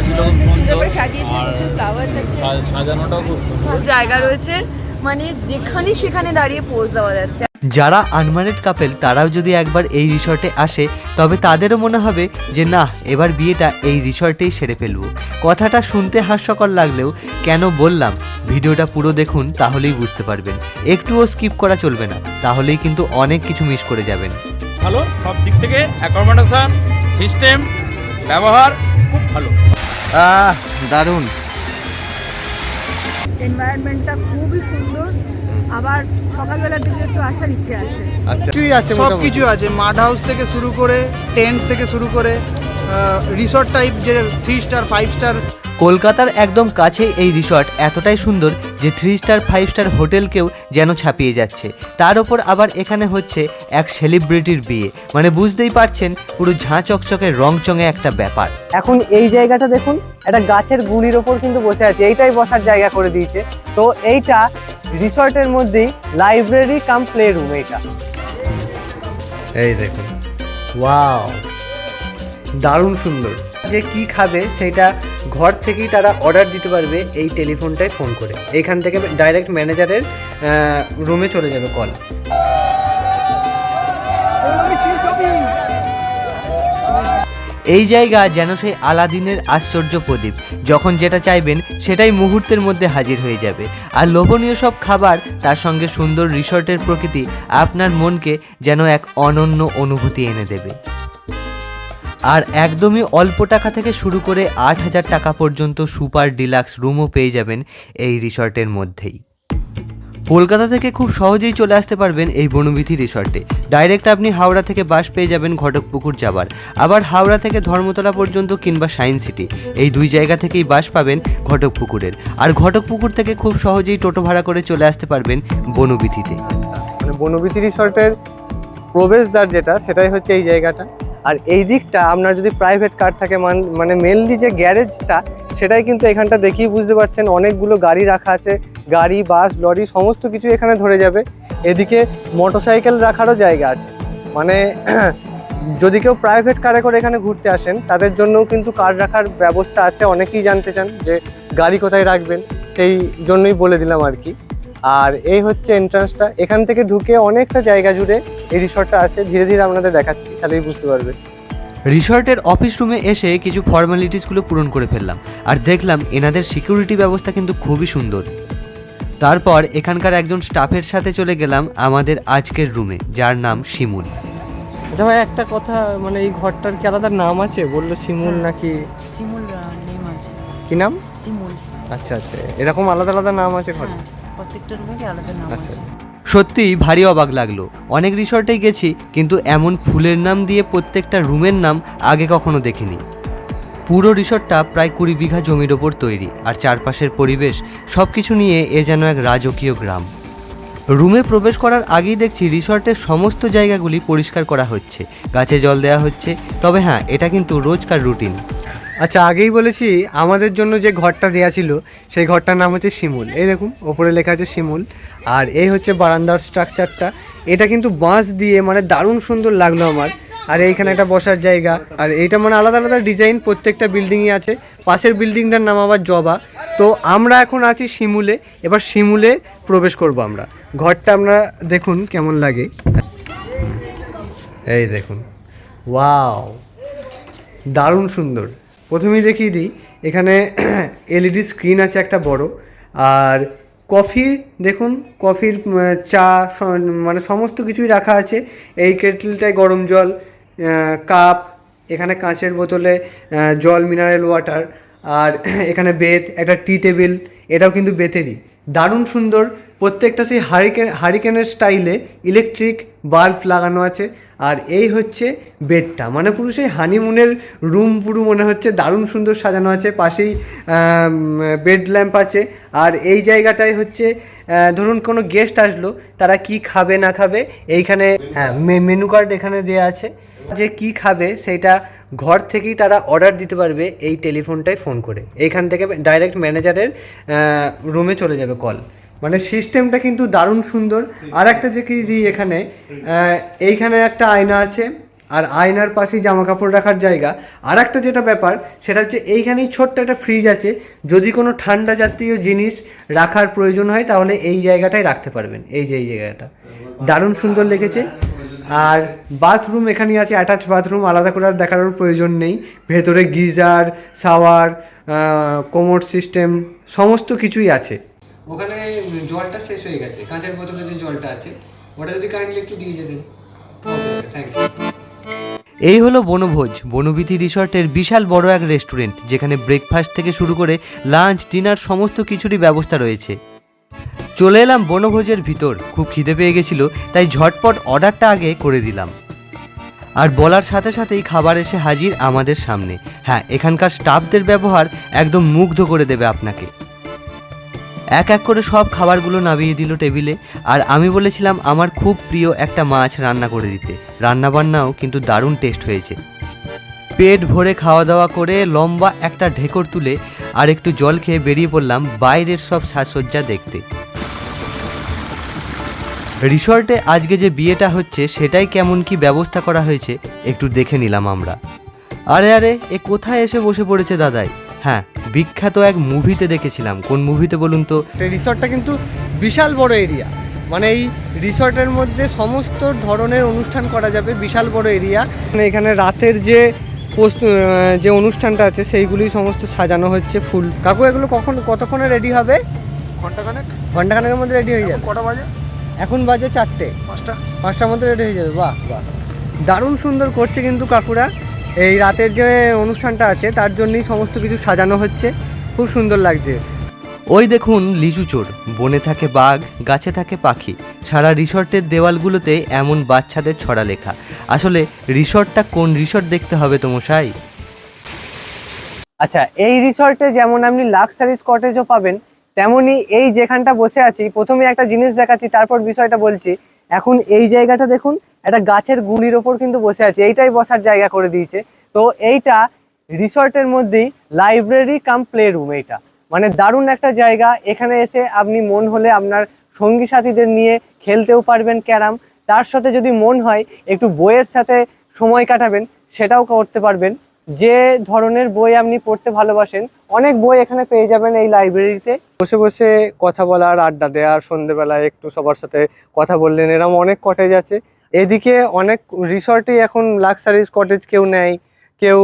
সুন্দর। আর সাজানোটাও খুব সুন্দর। জায়গা রয়েছে। মানে যেখানে সেখানে দাঁড়িয়ে পোজ দেওয়া যাচ্ছে। যারা আনম্যারিড কাপেল তারাও যদি একবার এই রিসর্টে আসে তবে তাদেরও মনে হবে যে না এবার বিয়েটা এই রিসর্টেই সেরে ফেলব। কথাটা শুনতে হাস্যকর লাগলেও কেন বললাম? ভিডিওটা পুরো দেখুন তাহলেই বুঝতে পারবেন। একটুও স্কিপ করা চলবে না। তাহলেই কিন্তু অনেক কিছু মিস করে যাবেন। ভালো সব দিক থেকে অ্যাকোমোডেশন সিস্টেম ব্যবহার খুব ভালো। আহ দারুণ। এনভায়রনমেন্টটা খুবই সুন্দর। আবার সকালবেলার দিকে একটু আসার ইচ্ছে আছে। আচ্ছা। কিছুই আছে সব কিছু আছে। মাড হাউস থেকে শুরু করে টেন্ট থেকে শুরু করে রিসর্ট টাইপ যে থ্রি স্টার ফাইভ স্টার কলকাতার একদম কাছে এই রিসর্ট এতটাই সুন্দর যে থ্রি স্টার ফাইভ স্টার হোটেলকেও যেন ছাপিয়ে যাচ্ছে। তার ওপর আবার এখানে হচ্ছে এক সেলিব্রিটির বিয়ে। মানে বুঝতেই পারছেন পুরো ঝাঁ চকচকে রং চঙে একটা ব্যাপার। এখন এই জায়গাটা দেখুন একটা গাছের গুঁড়ির ওপর কিন্তু বসে আছে এইটাই বসার জায়গা করে দিয়েছে। তো এইটা রিসর্টের মধ্যেই লাইব্রেরি কাম প্লে রুম এইটা। এই দেখুন ওয়াও দারুণ সুন্দর। যে কি খাবে সেটা ঘর থেকেই তারা অর্ডার দিতে পারবে এই টেলিফোনটায় ফোন করে। এখান থেকে ডাইরেক্ট ম্যানেজারের রুমে চলে যাবে কল এই জায়গা যেন সেই আলাদিনের আশ্চর্য প্রদীপ। যখন যেটা চাইবেন, সেটাই মুহূর্তের মধ্যে হাজির হয়ে যাবে। আর লোভনীয় সব খাবার, তার সঙ্গে সুন্দর রিসর্টের প্রকৃতি, আপনার মনকে যেন এক অনন্য অনুভূতি এনে দেবে। আর একদমই অল্প টাকা থেকে শুরু করে আট হাজার টাকা পর্যন্ত সুপার ডিলাক্স রুমও পেয়ে যাবেন এই রিসর্টের মধ্যেই। কলকাতা থেকে খুব সহজেই চলে আসতে পারবেন এই বনবিথি রিসর্টে। ডাইরেক্ট আপনি হাওড়া থেকে বাস পেয়ে যাবেন ঘটকপুকুর যাবার। আবার হাওড়া থেকে ধর্মতলা পর্যন্ত কিংবা সায়েন্স সিটি। এই দুই জায়গা থেকেই বাস পাবেন ঘটকপুকুরের। আর ঘটকপুকুর থেকে খুব সহজেই টোটো ভাড়া করে চলে আসতে পারবেন বনবিথিতে মানে বনবিথি রিসর্টের প্রবেশদ্বার যেটা, সেটাই হচ্ছে এই জায়গাটা। আর এই দিকটা আপনার যদি প্রাইভেট কার থাকে, মান- মানে মেনলি যে গ্যারেজটা সেটাই কিন্তু এখানটা দেখেই বুঝতে পারছেন। অনেকগুলো গাড়ি রাখা আছে, গাড়ি বাস লরি সমস্ত কিছু এখানে ধরে যাবে। এদিকে মোটরসাইকেল রাখারও জায়গা আছে। মানে যদি কেউ প্রাইভেট কারে করে এখানে ঘুরতে আসেন, তাদের জন্যও কিন্তু কার রাখার ব্যবস্থা আছে। অনেকেই জানতে চান যে গাড়ি কোথায় রাখবেন, সেই জন্যই বলে দিলাম আর কি। আর এই হচ্ছে এন্ট্রান্সটা এখান থেকে ঢুকে অনেকটা জায়গা জুড়ে এই রিসর্টটা আছে। ধীরে ধীরে আপনাদের দেখাচ্ছি তাহলেই বুঝতে পারবে। রিসর্টের অফিস রুমে এসে কিছু ফর্মালিটিসগুলো পূরণ করে ফেললাম। আর দেখলাম এনাদের সিকিউরিটি ব্যবস্থা কিন্তু খুবই সুন্দর। তারপর এখানকার একজন স্টাফের সাথে চলে গেলাম আমাদের আজকের রুমে যার নাম শিমুল। আচ্ছা ভাই একটা কথা মানে এই ঘরটার কি আলাদা নাম আছে? বলল শিমুল নাকি সিমুল নেম আছে। কি নাম? সিমুল আচ্ছা আচ্ছা। এরকম আলাদা আলাদা নাম আছে ঘর? হ্যাঁ। প্রত্যেকটা রুমেরই আলাদা নাম আচ্ছা। আছে। সত্যিই ভারী অবাক লাগল। অনেক রিসর্টেই গেছি কিন্তু এমন ফুলের নাম দিয়ে প্রত্যেকটা রুমের নাম আগে কখনো দেখিনি। পুরো রিসর্টটা প্রায় কুড়ি বিঘা জমির ওপর তৈরি আর চারপাশের পরিবেশ সব কিছু নিয়ে এ যেন এক রাজকীয় গ্রাম। রুমে প্রবেশ করার আগেই দেখছি রিসর্টের সমস্ত জায়গাগুলি পরিষ্কার করা হচ্ছে গাছে জল দেওয়া হচ্ছে তবে হ্যাঁ এটা কিন্তু রোজকার রুটিন আচ্ছা আগেই বলেছি, আমাদের জন্য যে ঘরটা দেওয়া ছিল, সেই ঘরটার নাম হচ্ছে শিমুল। এই দেখুন, ওপরে লেখা আছে শিমুল। আর এই হচ্ছে বারান্দার স্ট্রাকচারটা এটা কিন্তু বাঁশ দিয়ে মানে দারুণ সুন্দর লাগল আমার। আর এইখানে একটা বসার জায়গা। আর এইটা মানে আলাদা আলাদা ডিজাইন প্রত্যেকটা বিল্ডিংয়ে আছে। পাশের বিল্ডিংটার নাম আবার জবা। তো আমরা এখন আছি শিমুলে। এবার শিমুলে প্রবেশ করব আমরা। ঘরটা আমরা দেখুন কেমন লাগে। এই দেখুন। ওয়াও! দারুণ সুন্দর। প্রথমেই দেখিয়ে দিই, এখানে এলইডি স্ক্রিন আছে একটা বড়, আর কফি, দেখুন, কফির চা মানে সমস্ত কিছুই রাখা আছে, এই কেটলটায় গরম জল কাপ, এখানে কাঁচের বোতলে জল মিনারেল ওয়াটার আর এখানে বেত একটা টি টেবিল এটাও কিন্তু বেতেরই দারুণ সুন্দর প্রত্যেকটা সেই হারিকেন হারিকেনের স্টাইলে ইলেকট্রিক বাল্ব লাগানো আছে। আর এই হচ্ছে বেডটা মানে পুরো সেই হানিমুনের রুম পুরো মনে হচ্ছে দারুণ সুন্দর সাজানো আছে। পাশেই বেড ল্যাম্প আছে। আর এই জায়গাটায় হচ্ছে ধরুন কোনো গেস্ট আসলো, তারা কি খাবে, না খাবে, এইখানে হ্যাঁ মেনু কার্ড এখানে দেওয়া আছে। যে কি খাবে, সেটা ঘর থেকেই তারা অর্ডার দিতে পারবে এই টেলিফোনটায় ফোন করে। এইখান থেকে ডাইরেক্ট ম্যানেজারের রুমে চলে যাবে কল মানে সিস্টেমটা কিন্তু দারুণ সুন্দর। আর একটা যে কি এখানে এইখানে একটা আয়না আছে, আর আয়নার পাশেই জামা কাপড় রাখার জায়গা। আর একটা যেটা ব্যাপার, সেটা হচ্ছে এইখানেই ছোট্ট একটা ফ্রিজ আছে। যদি কোনো ঠান্ডা জাতীয় জিনিস রাখার প্রয়োজন হয়, তাহলে এই জায়গাটাই রাখতে পারবেন। এই যে এই জায়গাটা। দারুণ সুন্দর লেগেছে। আর বাথরুম এখানেই আছে অ্যাটাচ বাথরুম আলাদা করে আর দেখানোর প্রয়োজন নেই। ভেতরে গিজার শাওয়ার কোমোড সিস্টেম সমস্ত কিছুই আছে। ওখানে জলটা শেষ হয়ে গেছে। কাঁচের বোতলে যে জলটা আছে, ওটা যদি কাইন্ডলি একটু দিয়ে যেতেন। থ্যাংক ইউ এই হলো বনভোজ, বনবিথি রিসর্টের বিশাল বড় এক রেস্টুরেন্ট, যেখানে ব্রেকফাস্ট থেকে শুরু করে লাঞ্চ ডিনার সমস্ত কিছুরই ব্যবস্থা রয়েছে। চলে এলাম বনভোজের ভিতর, খুব খিদে পেয়ে গেছিল, তাই ঝটপট অর্ডারটা আগে করে দিলাম। আর বলার সাথে সাথেই খাবার এসে হাজির আমাদের সামনে। হ্যাঁ এখানকার স্টাফদের ব্যবহার একদম মুগ্ধ করে দেবে আপনাকে। এক এক করে সব খাবারগুলো নামিয়ে দিল টেবিলে আর আমি বলেছিলাম আমার খুব প্রিয় একটা মাছ রান্না করে দিতে। রান্নাবান্নাও কিন্তু দারুণ টেস্ট হয়েছে। পেট ভরে খাওয়া দাওয়া করে লম্বা একটা ঢেকর তুলে আর একটু জল খেয়ে বেরিয়ে পড়লাম বাইরের সব সাজসজ্জা দেখতে। রিসর্টে আজকে যে বিয়েটা হচ্ছে সেটাই কেমন কি ব্যবস্থা করা হয়েছে একটু দেখে নিলাম আমরা। আরে আরে, এ কোথায় এসে বসে পড়েছে দাদাই? হ্যাঁ বিখ্যাত এক মুভিতে দেখেছিলাম। কোন মুভিতে বলুন তো? এই রিসর্টটা কিন্তু বিশাল বড় এরিয়া মানে এই রিসর্টের মধ্যে সমস্ত ধরনের অনুষ্ঠান করা যাবে বিশাল বড় এরিয়া মানে এখানে রাতের যে আহ, যে অনুষ্ঠানটা আছে সেইগুলি সমস্ত সাজানো হচ্ছে ফুল। কাকু এগুলো কখন কতক্ষণে রেডি হবে? ঘন্টাখানেক। ঘন্টাখানেকের মধ্যে রেডি হয়ে যাবে? কটা বাজে? এখন বাজে চারটে। পাঁচটা। পাঁচটার মধ্যে রেডি হয়ে যাবে বাহ বাহ। দারুণ সুন্দর করছে কিন্তু কাকুরা। এই রাতের যে অনুষ্ঠানটা আছে তার জন্যই সমস্ত কিছু সাজানো হচ্ছে। খুব সুন্দর লাগছে। ওই দেখুন লিচু চোর। বনে থাকে বাঘ গাছে থাকে পাখি। সারা রিসর্টের দেওয়ালগুলোতে এমন বাচ্চাদের ছড়া লেখা। আসলে রিসর্টটা কোন রিসর্ট দেখতে হবে তো মশাই? আচ্ছা এই রিসর্টে যেমন আপনি লাক্সারিজ কটেজও পাবেন তেমনি এই যেখানটা বসে আছি প্রথমে একটা জিনিস দেখাচ্ছি তারপর বিষয়টা বলছি। এখন এই জায়গাটা দেখুন একটা গাছের গুঁড়ির ওপর কিন্তু বসে আছে, এইটাই বসার জায়গা করে দিয়েছে। তো এইটা রিসর্টের মধ্যেই লাইব্রেরি কাম প্লে রুম এইটা। মানে দারুণ একটা জায়গা, এখানে এসে আপনি মন হলে আপনার সঙ্গী সাথীদের নিয়ে খেলতেও পারবেন ক্যারাম। তার সাথে যদি মন হয়, একটু বইয়ের সাথে সময় কাটাবেন, সেটাও করতে পারবেন। যে ধরনের বই আপনি পড়তে ভালোবাসেন, অনেক বই এখানে পেয়ে যাবেন এই লাইব্রেরিতে। বসে বসে কথা বলার আড্ডা দেওয়ার সন্ধেবেলায় একটু সবার সাথে কথা বললেন এরকম অনেক কটেজ আছে। এদিকে অনেক রিসর্টই এখন লাক্সারিজ কটেজ কেউ নেয়, কেউ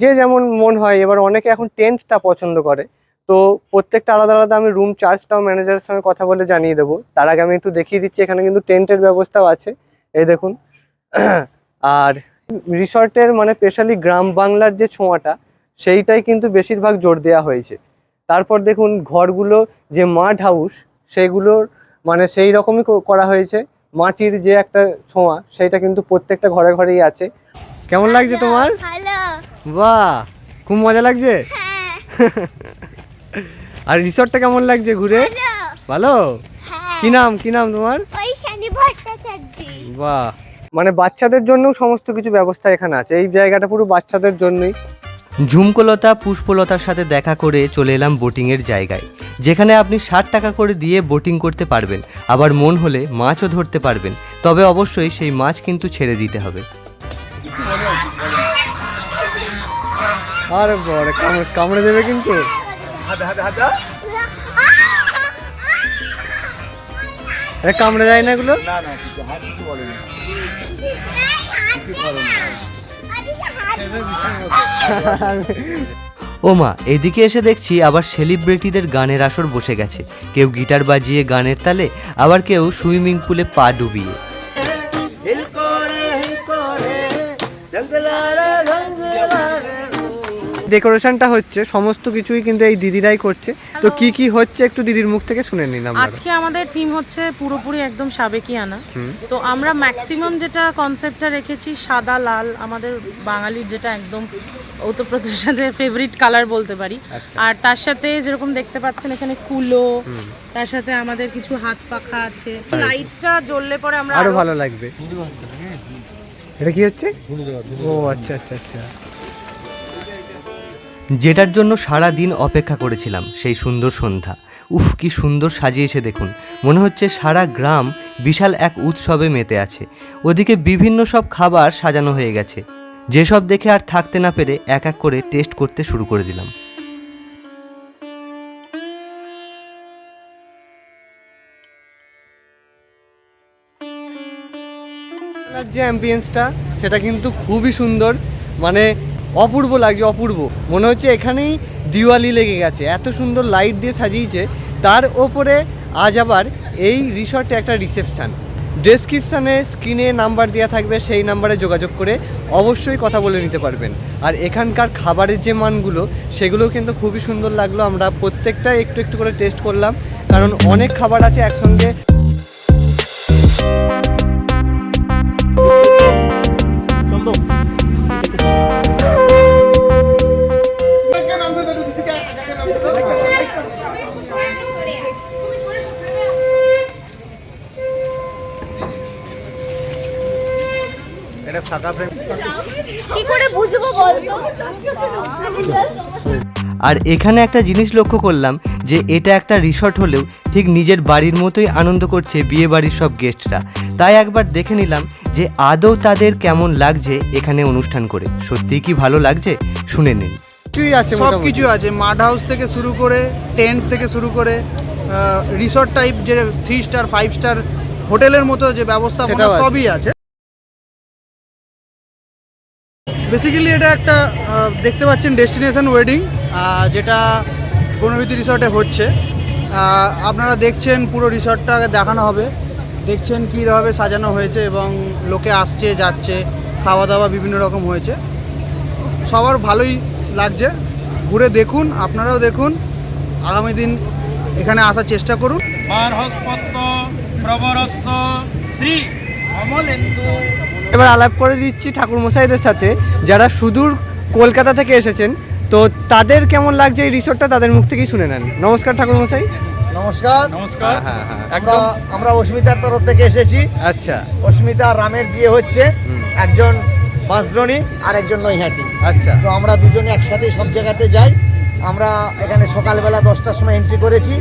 যে যেমন মন হয়, এবার অনেকে এখন টেন্টটা পছন্দ করে। তো প্রত্যেকটা আলাদা আলাদা আমি রুম চার্জটাও ম্যানেজারের সঙ্গে কথা বলে জানিয়ে দেবো। তার আগে আমি একটু দেখিয়ে দিচ্ছি, এখানে কিন্তু টেন্টের ব্যবস্থাও আছে। এই দেখুন। আর রিসর্টের মানে স্পেশালি গ্রাম বাংলার যে ছোঁয়াটা, সেইটাই কিন্তু বেশিরভাগ জোর দেওয়া হয়েছে। তারপর দেখুন, ঘরগুলো যে মাড হাউস সেগুলোর মানে সেই রকমই করা হয়েছে। মাটির যে একটা ছোঁয়া সেটা কিন্তু প্রত্যেকটা ঘরে ঘরেই আছে। কেমন লাগছে তোমার? বাহ খুব মজা লাগছে? হ্যাঁ। আর রিসর্টটা কেমন লাগছে ঘুরে? ভালো। হ্যাঁ। কি নাম কি নাম তোমার? বাহ। মানে বাচ্চাদের জন্যও সমস্ত কিছু ব্যবস্থা এখানে আছে। এই জায়গাটা পুরো বাচ্চাদের জন্যই। ঝুমকলতা পুষ্পলতার সাথে দেখা করে চলে এলাম বোটিংয়ের জায়গায়। যেখানে আপনি ষাট টাকা করে দিয়ে বোটিং করতে পারবেন। আবার মন হলে মাছও ধরতে পারবেন। তবে অবশ্যই সেই মাছ কিন্তু ছেড়ে দিতে হবে। আরে বড় কামড়ে কামড়ে দেবে কিন্তু। আরে কামড়ে যায় না এগুলো? মা এদিকে এসে দেখছি আবার সেলিব্রিটিদের গানের আসর বসে গেছে কেউ গিটার বাজিয়ে গানের তালে আবার কেউ সুইমিং পুলে পা ডুবিয়ে ডেকোরেশনটা হচ্ছে সমস্ত কিছুই কিন্তু এই দিদিরাই করছে। তো কি কি হচ্ছে একটু দিদির মুখ থেকে শুনে নিন আমরা। আজকে আমাদের থিম হচ্ছে পুরোপুরি একদম সাবেকিয়ানা। তো আমরা ম্যাক্সিমাম যেটা কনসেপ্টটা রেখেছি সাদা লাল আমাদের বাঙালির যেটা একদম ওতপ্রোতদের ফেভারিট কালার বলতে পারি। আচ্ছা। আর তার সাথে যেরকম দেখতে পাচ্ছেন এখানে কুলো তার সাথে আমাদের কিছু হাত পাখা আছে। লাইটটা জ্বললে পরে আমরা আরও ভালো লাগবে। এটা কি হচ্ছে? ও আচ্ছা আচ্ছা আচ্ছা। যেটার জন্য সারা দিন অপেক্ষা করেছিলাম, সেই সুন্দর সন্ধ্যা। উফ, কি সুন্দর সাজিয়েছে দেখুন। মনে হচ্ছে সারা গ্রাম বিশাল এক উৎসবে মেতে আছে। ওদিকে বিভিন্ন সব খাবার সাজানো হয়ে গেছে। যেসব দেখে আর থাকতে না পেরে এক এক করে টেস্ট করতে শুরু করে দিলাম। যে অ্যাম্বিয়েন্সটা সেটা কিন্তু খুবই সুন্দর। মানে অপূর্ব লাগছে, অপূর্ব। মনে হচ্ছে এখানেই দিওয়ালি লেগে গেছে। এত সুন্দর লাইট দিয়ে সাজিয়েছে। তার ওপরে আজ আবার এই রিসর্টে একটা রিসেপশান ডেসক্রিপশানে স্ক্রিনে নাম্বার দেওয়া থাকবে, সেই নাম্বারে যোগাযোগ করে অবশ্যই কথা বলে নিতে পারবেন। আর এখানকার খাবারের যে মানগুলো সেগুলো কিন্তু খুবই সুন্দর লাগল। আমরা প্রত্যেকটা একটু একটু করে টেস্ট করলাম। কারণ অনেক খাবার আছে একসঙ্গে। এটা ফাঁকা ফ্রেম কি করে বুঝব বলতো আর এখানে একটা জিনিস লক্ষ্য করলাম যে এটা একটা রিসর্ট হলেও ঠিক নিজের বাড়ির মতোই আনন্দ করছে বিয়ে বাড়ির সব গেস্টরা। তাই একবার দেখে নিলাম যে আদৌ তাদের কেমন লাগছে এখানে অনুষ্ঠান করে। সত্যিই কি ভালো লাগছে? শুনে নিন। আছে সব কিছু আছে। মাড হাউস থেকে শুরু করে টেন্ট থেকে শুরু করে রিসর্ট টাইপ যে থ্রি স্টার ফাইভ স্টার হোটেলের মতো যে ব্যবস্থা সেটাও সবই আছে। বেসিক্যালি এটা একটা দেখতে পাচ্ছেন ডেস্টিনেশন ওয়েডিং যেটা বনবিতি রিসর্টে হচ্ছে। আপনারা দেখছেন পুরো রিসর্টটা দেখানো হবে। দেখছেন কীভাবে সাজানো হয়েছে এবং লোকে আসছে, যাচ্ছে খাওয়া দাওয়া বিভিন্ন রকম হয়েছে। সবার ভালোই লাগছে। ঘুরে দেখুন, আপনারাও দেখুন। আগামী দিন এখানে আসার চেষ্টা করুন। বারহস্পত্য প্রবরস্য শ্রী এবার আলাপ করে দিচ্ছি ঠাকুর মশাইদের সাথে যারা সুদূর কলকাতা থেকে এসেছেন। তো তাদের কেমন লাগছে এই রিসোর্টটা? তাদের মুখ থেকেই শুনে নেন। নমস্কার ঠাকুর মশাই। নমস্কার। নমস্কার। হ্যাঁ হ্যাঁ আমরা আমরা অস্মিতার তরফ থেকে এসেছি। আচ্ছা। অস্মিতা রামের বিয়ে হচ্ছে। একজন বাঁশদ্রণী। আর একজন নৈহাটি। আচ্ছা। তো আমরা দুজনে একসাথে সব জায়গাতে যাই। আমরা এখানে সকালবেলা দশটার সময় এন্ট্রি করেছি।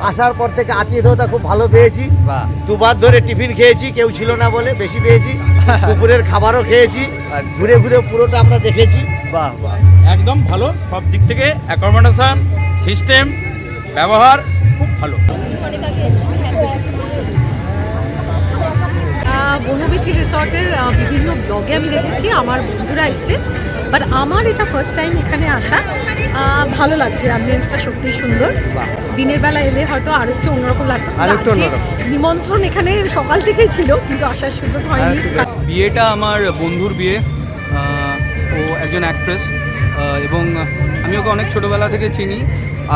আসার পর থেকে আত্মীয়তা খুব ভালো পেয়েছি। বাহ। দুবার ধরে টিফিন খেয়েছি কেউ ছিল না বলে বেশি পেয়েছি। দুপুরের খাবারও খেয়েছি। আচ্ছা। ঘুরে ঘুরে পুরোটা আমরা দেখেছি। বাহ বাহ। একদম ভালো। সব দিক থেকে অ্যাকোমোডেশন সিস্টেম ব্যবহার খুব ভালো। বনবিথি রিসর্টের বিভিন্ন ব্লগে আমি দেখেছি আমার বন্ধুরা এসছে। বাট আমার এটা ফার্স্ট টাইম এখানে আসা। ভালো লাগছে অ্যাম্বিয়েন্সটা সত্যিই সুন্দর। দিনের বেলা এলে হয়তো আরেকটু অন্যরকম লাগতো। আরেকটু। নিমন্ত্রণ এখানে সকাল থেকেই ছিল কিন্তু আসার সুযোগ হয়নি। বিয়েটা আমার বন্ধুর বিয়ে ও একজন অ্যাক্ট্রেস এবং আমি ওকে অনেক ছোটোবেলা থেকে চিনি।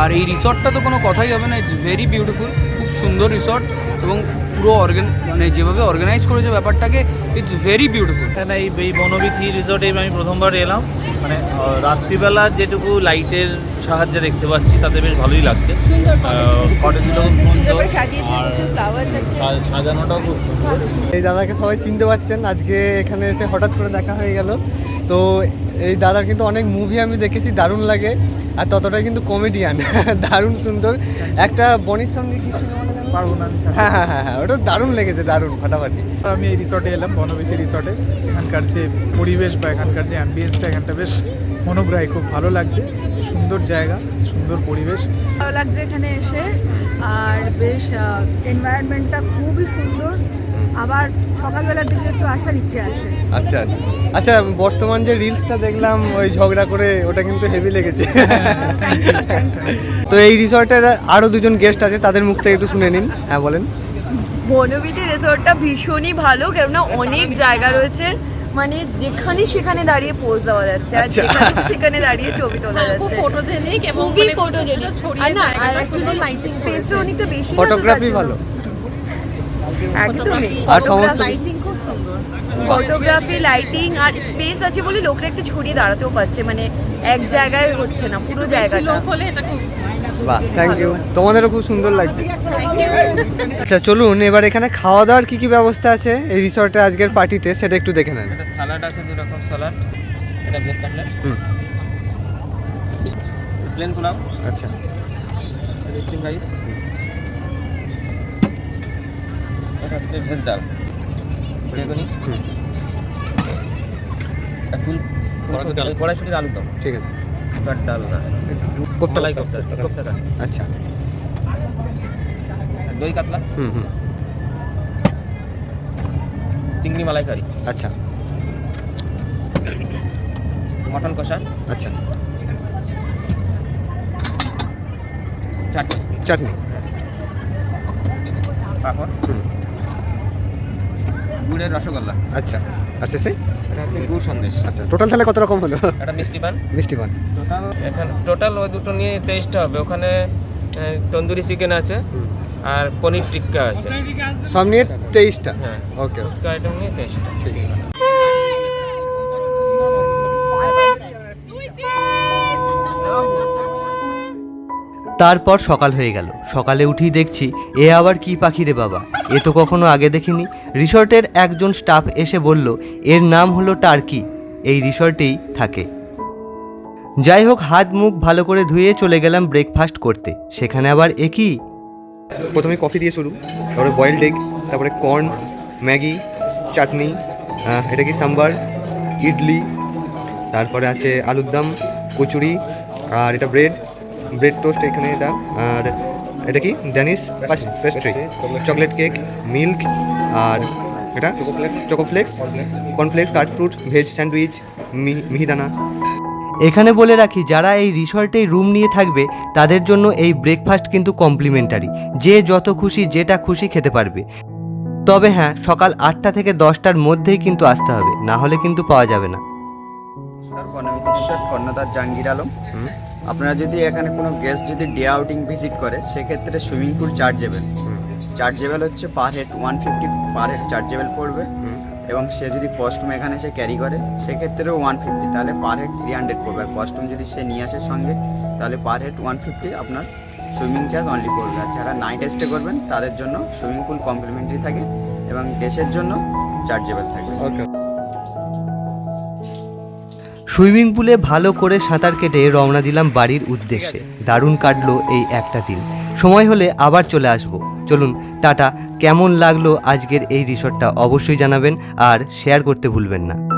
আর এই রিসর্টটা তো কোনো কথাই হবে না ইটস ভেরি বিউটিফুল খুব সুন্দর রিসর্ট এবং পুরো অর্গান মানে যেভাবে অর্গানাইজ করেছে ব্যাপারটাকে ইটস ভেরি বিউটিফুল এখানে এই এই বনবিথি রিসোর্টে আমি প্রথমবার এলাম। মানে রাত্রিবেলা যেটুকু লাইটের সাহায্যে দেখতে পাচ্ছি তাতে বেশ ভালোই লাগছে। কটেজগুলো খুব সুন্দর। আর সাজানোটাও খুব সুন্দর। এই দাদাকে সবাই চিনতে পারছেন আজকে এখানে এসে হঠাৎ করে দেখা হয়ে গেল। তো এই দাদার কিন্তু অনেক মুভি আমি দেখেছি দারুণ লাগে। আর ততটাই কিন্তু কমেডিয়ান দারুণ সুন্দর। একটা বনির সঙ্গে কি সিনেমাটা যেন? পারব না হ্যাঁ হ্যাঁ হ্যাঁ হ্যাঁ ওটা দারুণ লেগেছে দারুণ ফাটাফাটি। আমি এই রিসর্টে এলাম বনবিথি রিসর্টে এখানকার যে পরিবেশ বা এখানকার যে অ্যাম্বিয়েন্সটা এখানটা বেশ মনোগ্রাহী খুব ভালো লাগছে। সুন্দর জায়গা সুন্দর পরিবেশ। ভালো লাগছে এখানে এসে। আর বেশ এনভায়রনমেন্টটা খুবই সুন্দর। আবার সকালবেলার দিকে একটু আসার ইচ্ছে আছে। আচ্ছা আচ্ছা। আচ্ছা বর্তমান যে রিলসটা দেখলাম ওই ঝগড়া করে ওটা কিন্তু হেভি লেগেছে। তো এই রিসর্টের আরও দুজন গেস্ট আছে তাদের মুখ থেকে একটু শুনে নিন। হ্যাঁ বলেন। বনবিথি রিসর্টটা ভীষণই ভালো কেননা অনেক জায়গা রয়েছে। মানে যেখানে সেখানে দাঁড়িয়ে পোজ দেওয়া যাচ্ছে আর আচ্ছা। যেখানে সেখানে দাঁড়িয়ে ছবি তোলা খুব যাচ্ছে। ফটোজেনিক এবং খুবই মানে ফটোজেনিক আর না জায়গাটা আর সুন্দর লাইটিং স্পেসটা অনেকটা বেশি না ফটোগ্রাফি ভালো। একদমই। আর সমস্ত লাইটিং খুব সুন্দর। ফটোগ্রাফি লাইটিং আর স্পেস আছে বলে লোকরা একটু ছড়িয়ে দাঁড়াতেও পারছে মানে এক জায়গায় হচ্ছে না পুরো জায়গাটা। লোক হলে এটা খুব বাহ থ্যাংক ইউ তোমাদেরও খুব সুন্দর লাগছে। আচ্ছা চলুন এবার এখানে খাওয়া দাওয়ার কি কি ব্যবস্থা আছে এই রিসর্টে আজকের পার্টিতে সেটা একটু দেখে নেন। এটা স্যালাড আছে দু রকম স্যালাড এটা ভেজ কাটলেট প্লেন পোলাও আচ্ছা। স্টিম রাইস এটা হচ্ছে ভেজ ডাল। বেগুনি ফুল কড়াইশুটির আলুর দম। ঠিক আছে। তার ডাল না। কোপ্তা মালাই কোপ্তা কোপ্তা কারি আচ্ছা। দই কাতলা। হুম হুম। চিংড়ি মালাইকারি। আচ্ছা। মটন কষা। আচ্ছা। চাটনি। চাটনি। পাঁপড়। হুম। গুড়ের রসগোল্লা। আচ্ছা আর শেষে? এটা হচ্ছে গুড় সন্দেশ। আচ্ছা টোটাল তাহলে কত রকম হলো? একটা মিষ্টি পান। মিষ্টি পান। টোটাল এখানে টোটাল ওই দুটো নিয়ে তেইশটা হবে। ওখানে তন্দুরি চিকেন আছে আর পনির টিক্কা আছে। সব নিয়ে তেইশটা হ্যাঁ ওকে ফুচকা আইটেম নিয়ে তেইশটা ঠিক আছে। তারপর সকাল হয়ে গেল। সকালে উঠেই দেখছি এ আবার কি পাখি রে বাবা? এ তো কখনো আগে দেখিনি। রিসর্টের একজন স্টাফ এসে বলল, এর নাম হলো টার্কি। এই রিসর্টেই থাকে। যাই হোক, হাত মুখ ভালো করে ধুয়ে চলে গেলাম ব্রেকফাস্ট করতে। সেখানে আবার একই প্রথমে কফি দিয়ে শুরু, তারপরে বয়েলড এগ তারপরে কর্ন ম্যাগি, চাটনি এটা কি সাম্বার, ইডলি, তারপরে আছে আলুর দম, কচুরি, আর এটা ব্রেড ব্রেড টোস্ট এখানে এটা, আর এটা কি? Danish pastry chocolate cake milk আর এটা? Chocoflakes cornflakes cut fruit veg sandwich mihidana এখানে বলে রাখি যারা এই রিসর্টেই রুম নিয়ে থাকবে তাদের জন্য এই ব্রেকফাস্ট কিন্তু কমপ্লিমেন্টারি যে যত খুশি যেটা খুশি খেতে পারবে। তবে হ্যাঁ সকাল আটটা থেকে দশটার মধ্যেই কিন্তু আসতে হবে। না হলে কিন্তু পাওয়া যাবে না। কর্ণধার জাহাঙ্গীর আলম। আপনারা যদি এখানে কোনো গেস্ট যদি ডে আউটিং ভিজিট করে, সেক্ষেত্রে সুইমিং পুল চার্জেবেল চার্জেবেল হচ্ছে per head one fifty per head chargeable পড়বে। এবং সে যদি কস্টিউম এখানে সে ক্যারি করে, সেক্ষেত্রেও ওয়ান ফিফটি তাহলে পার হেড থ্রি হান্ড্রেড পড়বে। আর কস্টিউম যদি সে নিয়ে আসে সঙ্গে, তাহলে পার হেড ওয়ান ফিফটি আপনার সুইমিং চার্জ অনলি পড়বে। আর যারা নাইট স্টে করবেন, তাদের জন্য সুইমিং পুল কমপ্লিমেন্টারি থাকে এবং দেশের জন্য চার্জেবল থাকে। ওকে সুইমিং পুলে ভালো করে সাঁতার কেটে রওনা দিলাম বাড়ির উদ্দেশ্যে। দারুণ কাটলো এই একটা দিন। সময় হলে আবার চলে আসব। চলুন, টাটা। কেমন লাগল আজকের এই রিসর্টটা অবশ্যই জানাবেন আর শেয়ার করতে ভুলবেন না।